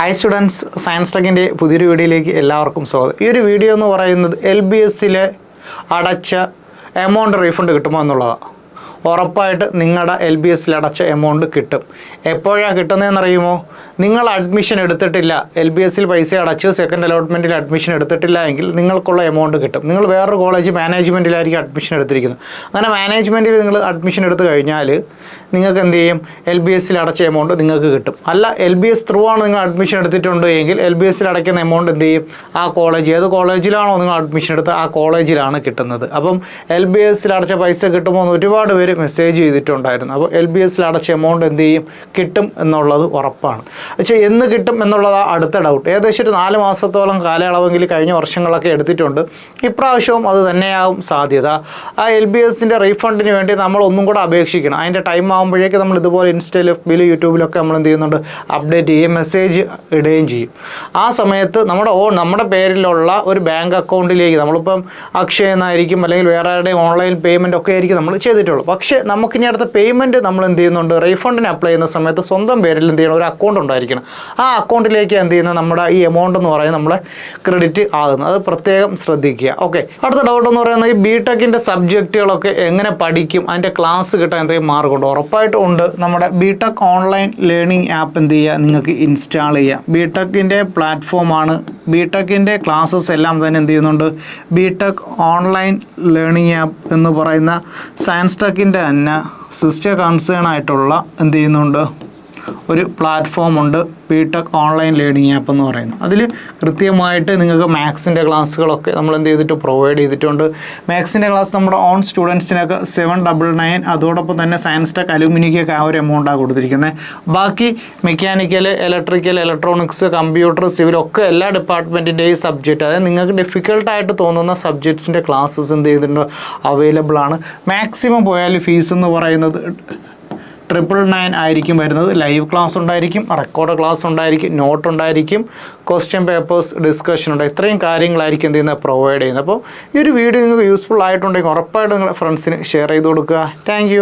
Hi students science ടെക്കിന്റെ പുതിയൊരു വീഡിയോയിലേക്ക് എല്ലാവർക്കും സ്വാഗതം. ഈ ഒരു വീഡിയോ എന്ന് പറയുന്നത് എൽ ബി എസ്സിലെ അടച്ച എമൗണ്ട് റീഫണ്ട് കിട്ടുമോ എന്നുള്ളതാണ് ഉറപ്പായിട്ട് നിങ്ങളുടെ എൽ ബി എസ്സിൽ അടച്ച എമൗണ്ട് കിട്ടും. എപ്പോഴാണ് കിട്ടുന്നതെന്ന് അറിയുമോ നിങ്ങൾ അഡ്മിഷൻ എടുത്തിട്ടില്ല. എൽ ബി എസ്സിൽ പൈസ അടച്ച് സെക്കൻഡ് അലോട്ട്മെന്റിൽ അഡ്മിഷൻ എടുത്തിട്ടില്ല എങ്കിൽ നിങ്ങൾക്കുള്ള എമൗണ്ട് കിട്ടും. നിങ്ങൾ വേറൊരു കോളേജ് മാനേജ്മെന്റിലായിരിക്കും അഡ്മിഷൻ എടുത്തിരിക്കുന്നത്. അങ്ങനെ മാനേജ്മെന്റിൽ നിങ്ങൾ അഡ്മിഷൻ എടുത്തു കഴിഞ്ഞാൽ നിങ്ങൾക്ക് എന്ത് ചെയ്യും എൽ ബി എസിൽ അടച്ച എമൗണ്ട് നിങ്ങൾക്ക് കിട്ടും. അല്ല എൽ ബി എസ് ത്രൂ ആണ് നിങ്ങൾ അഡ്മിഷൻ എടുത്തിട്ടുണ്ട് എങ്കിൽ എൽ ബി എസിൽ അടയ്ക്കുന്ന എമൗണ്ട് എന്ത് ചെയ്യും ആ കോളേജ് ഏത് കോളേജിലാണോ നിങ്ങൾ അഡ്മിഷൻ എടുത്ത് ആ കോളേജിലാണ് കിട്ടുന്നത്. അപ്പം എൽ ബി എസിൽ അടച്ച പൈസ കിട്ടുമോ എന്ന് ഒരുപാട് പേര് മെസ്സേജ് ചെയ്തിട്ടുണ്ടായിരുന്നു. അപ്പോൾ എൽ ബി എസിൽ അടച്ച എമൗണ്ട് എന്ത് ചെയ്യും കിട്ടും എന്നുള്ളത് ഉറപ്പാണ്. പക്ഷേ എന്ന് കിട്ടും എന്നുള്ളത് അടുത്ത ഡൗട്ട് ഏകദേശം ഒരു നാല് മാസത്തോളം കാലയളവെങ്കിൽ കഴിഞ്ഞ വർഷങ്ങളൊക്കെ എടുത്തിട്ടുണ്ട്. ഇപ്രാവശ്യവും അത് തന്നെയാവും സാധ്യത. ആ എൽ ബി എസിന്റെ റീഫണ്ടിന് വേണ്ടി നമ്മൾ ഒന്നും കൂടെ അപേക്ഷിക്കണം. അതിന്റെ ടൈം ആകുമ്പോഴേക്ക് നമ്മൾ ഇതുപോലെ ഇൻസ്റ്റയിൽ എഫ് ബിയിൽ യൂട്യൂബിലൊക്കെ നമ്മൾ എന്ത് ചെയ്യുന്നുണ്ട്? അപ്ഡേറ്റ് ചെയ്യുകയും മെസ്സേജ് ഇടുകയും ചെയ്യും. ആ സമയത്ത് നമ്മുടെ ഓൺ നമ്മുടെ പേരിലുള്ള ഒരു ബാങ്ക് അക്കൗണ്ടിലേക്ക് നമ്മളിപ്പം അക്ഷയ എന്നായിരിക്കും അല്ലെങ്കിൽ വേറെ ആരുടെയും ഓൺലൈൻ പേയ്മെന്റ് ഒക്കെ ആയിരിക്കും നമ്മൾ ചെയ്തിട്ടുള്ളൂ. പക്ഷേ നമുക്കിനി അടുത്ത പേയ്മെന്റ് നമ്മൾ എന്ത് ചെയ്യുന്നുണ്ട്? റീഫണ്ടിന് അപ്ലൈ ചെയ്യുന്ന സമയത്ത് സ്വന്തം പേരിൽ എന്ത് ചെയ്യണം? ഒരു അക്കൗണ്ട് ഉണ്ടായിരിക്കണം. ആ അക്കൗണ്ടിലേക്ക് എന്ത് ചെയ്യുന്നത് നമ്മുടെ ഈ എമൗണ്ട് എന്ന് പറയുന്നത് നമ്മളെ ക്രെഡിറ്റ് ആകുന്നത് അത് പ്രത്യേകം ശ്രദ്ധിക്കുക. ഓക്കെ അടുത്ത ഡൗട്ട് എന്ന് പറയുന്നത് ഈ ബി ടെക്കിന്റെ സബ്ജക്റ്റുകളൊക്കെ എങ്ങനെ പഠിക്കും? അതിന്റെ ക്ലാസ് കിട്ടാൻ എന്തെങ്കിലും മാർഗമുണ്ട് ഉറപ്പായിട്ടും ഉണ്ട്. നമ്മുടെ B Tech online learning app എന്ത് ചെയ്യുക? നിങ്ങൾക്ക് ഇൻസ്റ്റാൾ ചെയ്യാം. ബി ടെക്കിന്റെ പ്ലാറ്റ്ഫോമാണ് ബി ടെക്കിന്റെ ക്ലാസ്സസ് എല്ലാം തന്നെ എന്ത് ചെയ്യുന്നുണ്ട്? B Tech online learning app എന്ന് പറയുന്ന സയൻസ് ടെക്കിന്റെ തന്നെ സിസ്റ്റർ കൺസേൺ ആയിട്ടുള്ള എന്ത് ചെയ്യുന്നുണ്ട്? ഒരു പ്ലാറ്റ്ഫോം ഉണ്ട് B Tech online learning app എന്ന് പറയുന്നത്. അതിൽ കൃത്യമായിട്ട് നിങ്ങൾക്ക് മാത്സിന്റെ ക്ലാസ്സുകളൊക്കെ നമ്മൾ എന്ത് ചെയ്തിട്ട് പ്രൊവൈഡ് ചെയ്തിട്ടുണ്ട്. മാത്സിന്റെ ക്ലാസ് നമ്മുടെ ഓൺ സ്റ്റുഡൻസിനൊക്കെ സെവൻ ഡബിൾ നയൻ അതോടൊപ്പം തന്നെ സയൻസ് ടെക് അലുമിനിക്കൊക്കെ ആ ഒരു എമൗണ്ടാണ് കൊടുത്തിരിക്കുന്നത് ബാക്കി mechanical electrical electronics computer civil ഒക്കെ എല്ലാ ഡിപ്പാർട്ട്മെന്റിന്റെയും സബ്ജക്റ്റ് അതായത് നിങ്ങൾക്ക് ഡിഫിക്കൽട്ടായിട്ട് തോന്നുന്ന സബ്ജക്ട്സിന്റെ ക്ലാസ്സസ് എന്ത് ചെയ്തിട്ടുണ്ടോ? അവൈലബിൾ ആണ്. മാക്സിമം പോയാൽ ഫീസ് എന്ന് പറയുന്നത് ട്രിപ്പിൾ നയൻ ആയിരിക്കും വരുന്നത്. ലൈവ് ക്ലാസ് ഉണ്ടായിരിക്കും റെക്കോർഡ് ക്ലാസ് ഉണ്ടായിരിക്കും നോട്ട് ഉണ്ടായിരിക്കും ക്വസ്റ്റ്യൻ പേപ്പേഴ്സ് ഡിസ്കഷൻ ഉണ്ട്. ഇത്രയും കാര്യങ്ങളായിരിക്കും എന്ത് ചെയ്യുന്നത്? പ്രൊവൈഡ് ചെയ്യുന്നത്. അപ്പോൾ ഈ ഒരു വീഡിയോ നിങ്ങൾക്ക് യൂസ്ഫുൾ ആയിട്ടുണ്ടെങ്കിൽ ഉറപ്പായിട്ട് നിങ്ങളുടെ ഫ്രണ്ട്സിന് ഷെയർ ചെയ്ത് കൊടുക്കുക. താങ്ക്